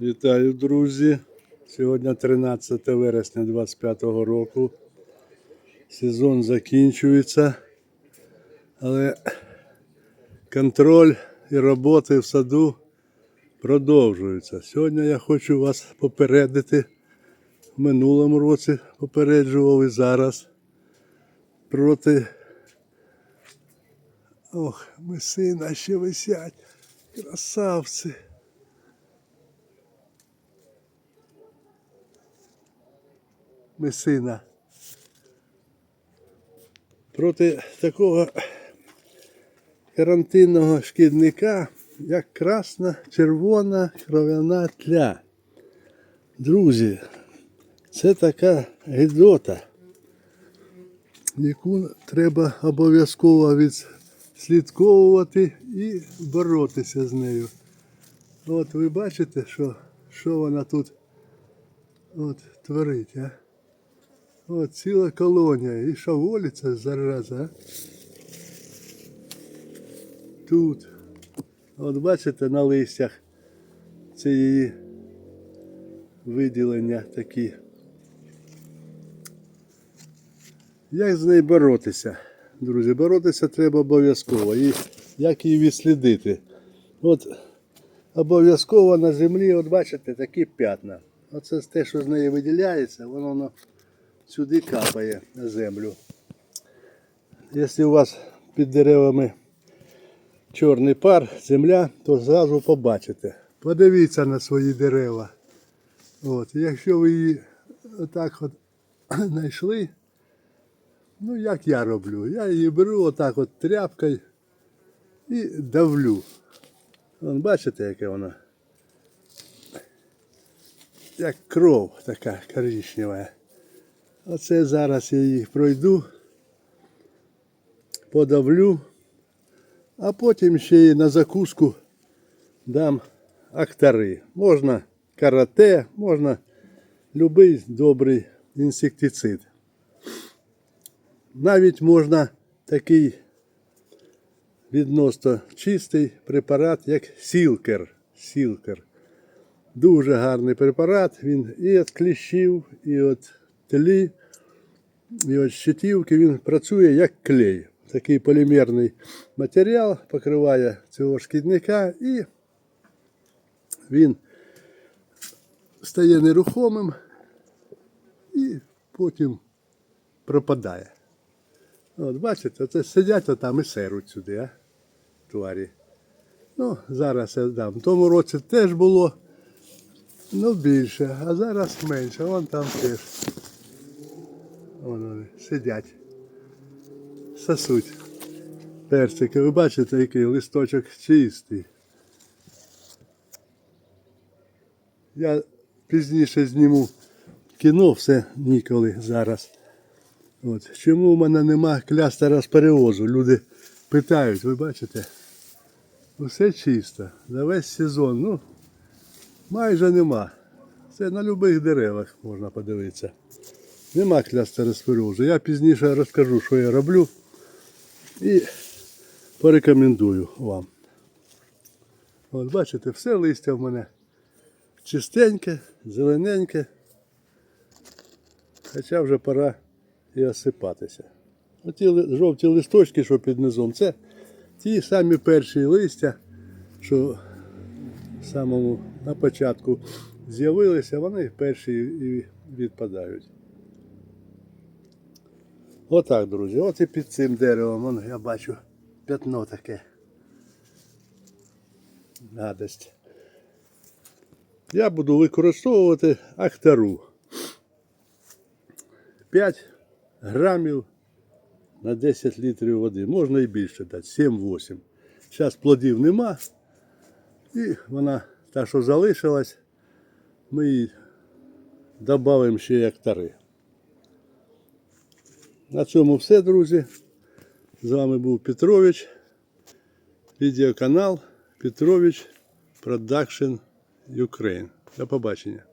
Вітаю, друзі! Сьогодні 13 вересня 2025 року. Сезон закінчується, але контроль і роботи в саду продовжуються. Сьогодні я хочу вас попередити. В минулому році попереджував і зараз проти. Ох, месина ще висять. Красавці. Месина. Проти такого карантинного шкідника, як красна червона кров'яна тля. Друзі, це така гидота, яку треба обов'язково відслідковувати і боротися з нею. От ви бачите, що, що вона тут от, творить, а? От ціла колонія. І шаволіться зараза. а? Тут. От бачите на листях. Це її виділення такі. Як з нею боротися? Друзі, боротися треба обов'язково. І як її відслідити? От обов'язково на землі, от бачите, такі п'ятна. Оце те, що з неї виділяється, воно сюди капає на землю. Якщо у вас під деревами чорний пар, земля, то зразу побачите. Подивіться на свої дерева. От, якщо ви її отак от знайшли, ну як я роблю? Я її беру отак от тряпкою і давлю. Вон, бачите, яке воно? Як кров така Оце зараз я їх пройду, подавлю, а потім ще й на закуску дам актари. Можна карате, можна будь-який добрий інсектицид. Навіть можна такий відносно чистий препарат, як сілкер. Сілкер. Дуже гарний препарат. Він і від кліщів, і від тлі, і від щитівки. Він працює як клей. Такий полімерний матеріал покриває цього шкідника і він стає нерухомим і потім пропадає. От бачите, це сидять отам і серуть сюди, а? Тварі. Ну, зараз я дам. В тому році теж було. Ну, більше, а зараз менше. Вон там теж. Вон вони сидять. Сосуть. Персики. Ви бачите, який листочок чистий. Я пізніше зніму кіно, все ніколи зараз. От. Чому в мене нема клястера з перевозу? Люди питають, ви бачите? Все чисто. За весь сезон. Ну, майже нема. Це на будь-яких деревах можна подивитися. Нема клястеросперозу. Я пізніше розкажу, що я роблю. І порекомендую вам. От бачите, все листя в мене чистеньке, зелененьке. Хоча вже пора і осипатися. Оті жовті листочки, що під низом, це ті самі перші листя, що самому на початку з'явилися, вони перші і відпадають. Отак, друзі. От і під цим деревом вон, я бачу п'ятно таке. Гадость. Я буду використовувати актару. 5 грамів на 10 літрів води. Можна і більше дати, 7-8. Зараз плодів нема. І вона, та, що залишилась, ми її додамо ще як тари. На цьому все, друзі. З вами був Петрович. Відеоканал Петрович Продакшн Ukraine. До побачення.